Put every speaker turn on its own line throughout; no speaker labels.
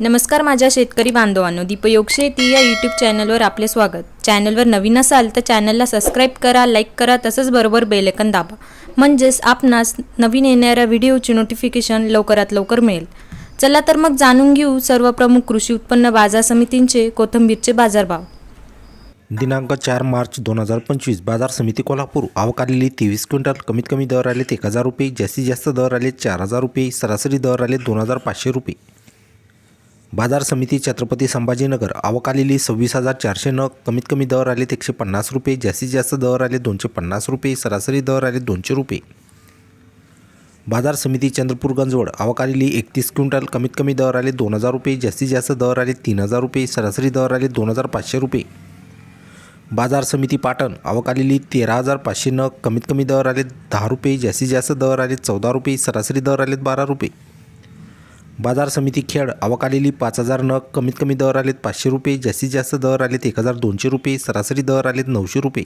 नमस्कार माझ्या शेतकरी बांधवांनो दीपयोग शेती या यूट्यूब चॅनलवर आपले स्वागत. चॅनलवर नवीन असाल तर चॅनलला सबस्क्राईब करा लाईक करा तसंच बरोबर बेलेकन दाबा. म्हणजेच आपणास नवीन येणाऱ्या व्हिडिओची नोटिफिकेशन लवकरात लवकर मिळेल. चला तर मग जाणून घेऊ सर्व प्रमुख कृषी उत्पन्न बाजार समितींचे कोथंबीरचे बाजारभाव.
दिनांक चार मार्च दोन हजार पंचवीस बाजार समिती कोल्हापूर. आवक आलेली तेवीस क्विंटल. कमीत कमी दर आलेत एक हजार रुपये. जास्तीत जास्त दर आले चार हजार रुपये. सरासरी दर आले दोन हजार पाचशे रुपये. बाजार समिती छत्रपती संभाजीनगर अवकालेली सव्वीस हजार चारशे नग कमीत कमी दर आले एकशे पन्नास रुपये जास्तीत जास्त दर आले दोनशे पन्नास रुपये सरासरी दर आले दोनशे रुपये. बाजार समिती चंद्रपूर गंजवड आवक एकतीस क्विंटल कमीत कमी दर आले दोन हजार रुपये जास्तीत जास्त दर आले तीन हजार रुपये सरासरी दर आले दोन हजार पाचशे रुपये. बाजार समिती पाटण अवकालेली तेरा हजार पाचशे नग कमीत कमी दर आले दहा रुपये जास्तीत जास्त दर आले चौदा रुपये सरासरी दर आलेत बारा रुपये. बाजार समिती खेड अवकालेली पाच हजार नग कमीत कमी दर आलेत पाचशे रुपये जास्तीत जास्त दर आलेत एक हजार दोनशे रुपये सरासरी दर आलेत नऊशे रुपये.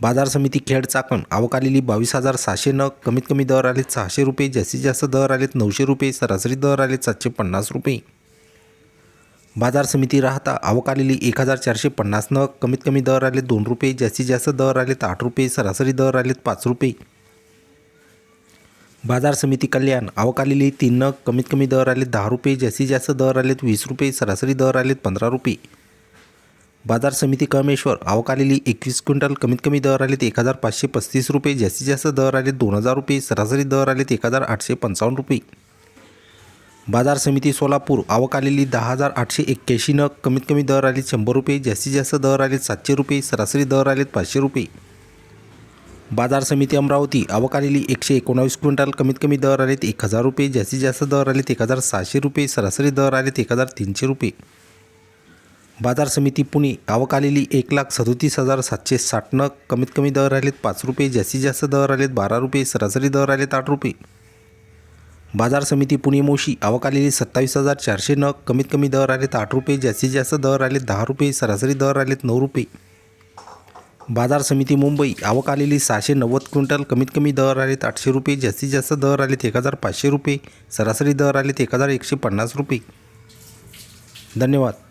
बाजार समिती खेड चाकण अवकालेली बावीस हजार सहाशे नग कमीत कमी दर आलेत सहाशे रुपये जास्तीत जास्त दर आलेत नऊशे रुपये सरासरी दर आलेत सातशे पन्नास रुपये. बाजार समिती राहता अवकालेली एक हजार चारशे पन्नास नग कमीत कमी दर आले दोन रुपये जास्तीत जास्त दर आलेत आठ रुपये सरासरी दर आलेत पाच रुपये. बाजार समिती कल्याण आवक तीन नग कमीत कमी दर आलेत दहा रुपये जास्तीत जास्त दर आलेत वीस रुपये सरासरी दर आलेत पंधरा रुपये. बाजार समिती कमेश्वर अवकालेली एकवीस क्विंटल कमीत कमी दर आलेत एक हजार पाचशे पस्तीस रुपये जास्तीत जास्त दर आलेत दोन हजार रुपये सरासरी दर आलेत एक हजार आठशे पंचावन्न रुपये. बाजार समिती सोलापूर आवकालेली दहा हजार आठशे एक्क्याऐंशी नग कमीत कमी दर आलेत शंभर रुपये जास्तीत जास्त दर आलेत सातशे रुपये सरासरी दर आलेत पाचशे रुपये. बाजार समिती अमरावती अवकालेली एकशे एकोणावीस क्विंटल कमीत कमी दर आलेत एक हजार रुपये जास्तीत जास्त दर आलेत एक हजार सहाशे रुपये सरासरी दर आलेत एक हजार तीनशे रुपये. बाजार समिती पुणे आवकालेली एक लाख सदोतीस हजार सातशे साठ नग कमीत कमी दर आलेत पाच रुपये जास्तीत जास्त दर आलेत बारा रुपये सरासरी दर आलेत आठ रुपये. बाजार समिती पुणे मोशी अवकालेली सत्तावीस हजार चारशे नग कमीत कमी दर आलेत आठ रुपये जास्तीत जास्त दर आलेत दहा रुपये सरासरी दर आलेत नऊ रुपये. बाजार समिती मुंबई. आवक आलेली सहाशे नव्वद क्विंटल. कमीत कमी दर आलेत आठशे रुपये. जास्तीत जास्त दर आलेत एक हजार पाचशे रुपये. सरासरी दर आलेत एक हजार एकशे पन्नास रुपये. धन्यवाद.